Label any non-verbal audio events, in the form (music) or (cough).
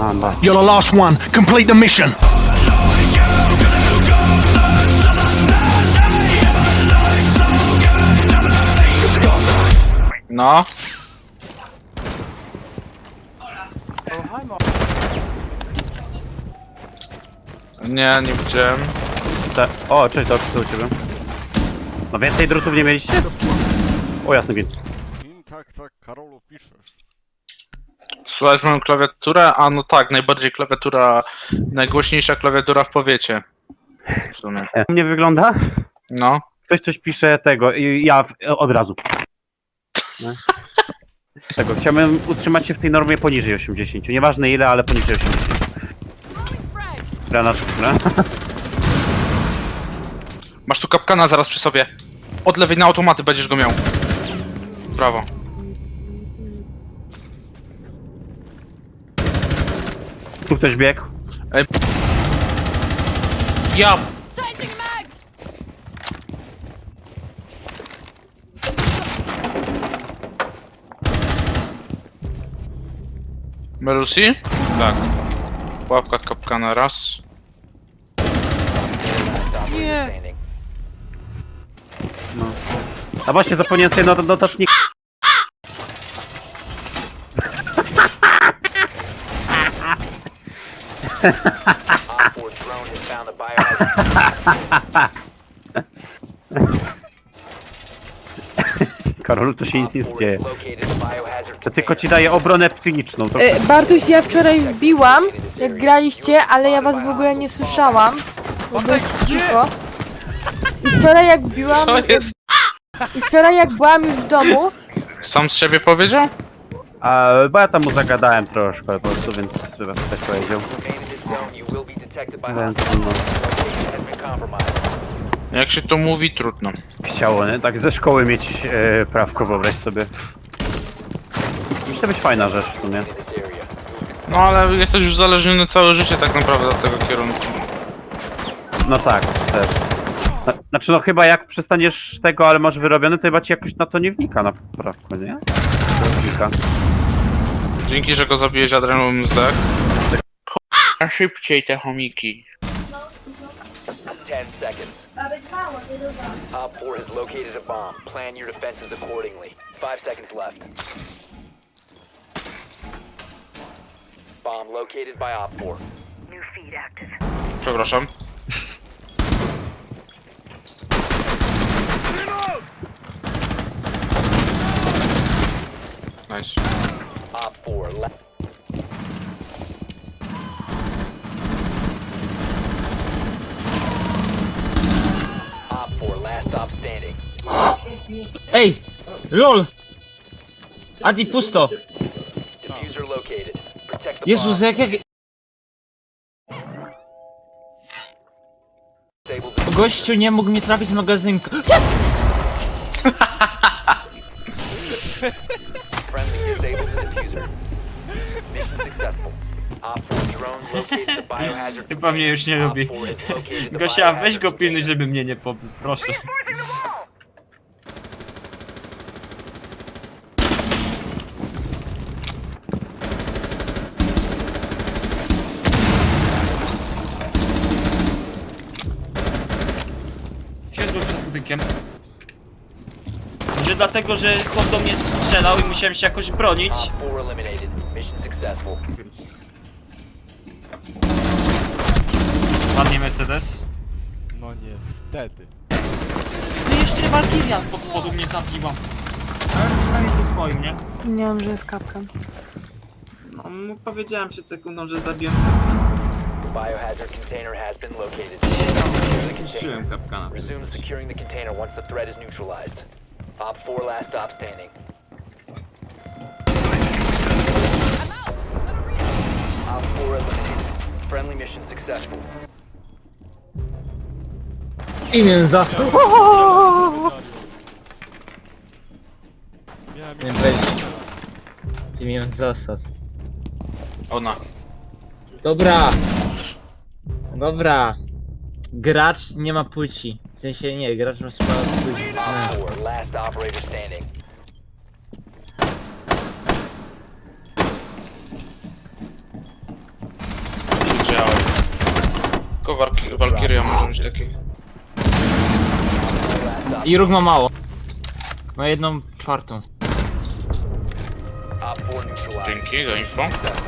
Aha. You're the last one. Complete the mission. No. Nie, nie widziałem. Te... O, cześć, dobrze, co u ciebie? No więcej drutów nie mieliście? O, jasny gwint. I tak, tak, Karolu piszesz. Słuchaj moją klawiaturę? A no tak, najbardziej klawiatura, najgłośniejsza klawiatura w powiecie. W sumie. E, U mnie wygląda? No. Ktoś coś pisze tego i ja w, od razu. No. Tego, chciałbym utrzymać się w tej normie poniżej 80. Nieważne ile, ale poniżej 80. Granat, dobra. Masz tu kapkana zaraz przy sobie. Od lewej na automaty będziesz go miał. Brawo. Tu ktoś biegł. Ja! Changing mags! Melusi? Tak. Łapka od kapkana raz. A właśnie zapomniałem sobie not- notatnik. Op 4 drone has found the biohazard Karolu, to się nic nie Op 4 dzieje. has located the biohazard To tylko ci daje obronę psychiczną. To... E, Bartuś, ja wczoraj wbiłam, jak graliście, ale ja was w ogóle nie słyszałam. Bo dość cicho. I wczoraj jak wbiłam, Co jest? i wczoraj jak byłam już w domu, Sam z siebie powiedział? A, bo ja tam mu zagadałem troszkę po prostu, więc chyba tak powiedział. Więc no. Jak się to mówi, trudno. chciało, nie? Tak ze szkoły mieć e, prawko, wyobraź sobie. Myślę, być fajna rzecz w sumie. No ale jesteś już uzależniony całe życie tak naprawdę od tego kierunku. No tak, też. Zna- Znaczy no chyba jak przestaniesz tego, ale masz wyrobione, to chyba ci jakoś na to nie wnika na prawko, nie? To wnika. Dzięki, że go zabiłeś adrenalem zdech. A szybciej te chomiki. 10 seconds. Op 4 has located a bomb. Plan your defenses accordingly. 5 seconds left. Bomb located by Op 4. Przepraszam. Nice. Op 4 left. Op 4 last stop standing. Ej! LOL! Adi pusto! Diffuser located. Protect the Jezus, bomb. jak jak... Disable the Gościu nie mógł mnie trafić z magazynku. (laughs) successful. Op 4 drone located the (laughs) biohazard. Chyba mnie już nie Op lubi. 4 has located the Gosia, weź biohazard go pilnuj, container. żeby mnie nie pobił, proszę. Siedłem przed budynkiem. Może dlatego, że chłop do mnie strzelał i musiałem się jakoś bronić. Op 4 eliminated. Mission successful. Więc... Ładnie Mercedes. No niestety. No jeszcze Valkyria z podwodu mnie zabiła. Ale przynajmniej ze swoim, nie? nie wiem, że jest kapkan. No, mu powiedziałem przed sekundą, że zabiłem. The biohazard container has been located. Secure the Zniszczyłem container. kapkana. Resume securing the container once the threat is neutralized. Op 4 last stop standing. Imię zasnął. Miałem Nie weź. Imię zasas. Ona. Dobra. Dobra. Gracz nie ma płci. W sensie nie, gracz ma swoją płci. Op 4 last operator standing. Tylko Walk- Valkyria może być taki. I róg ma mało. Ma jedną czwartą. Op 4 neutralized. Dzięki za info.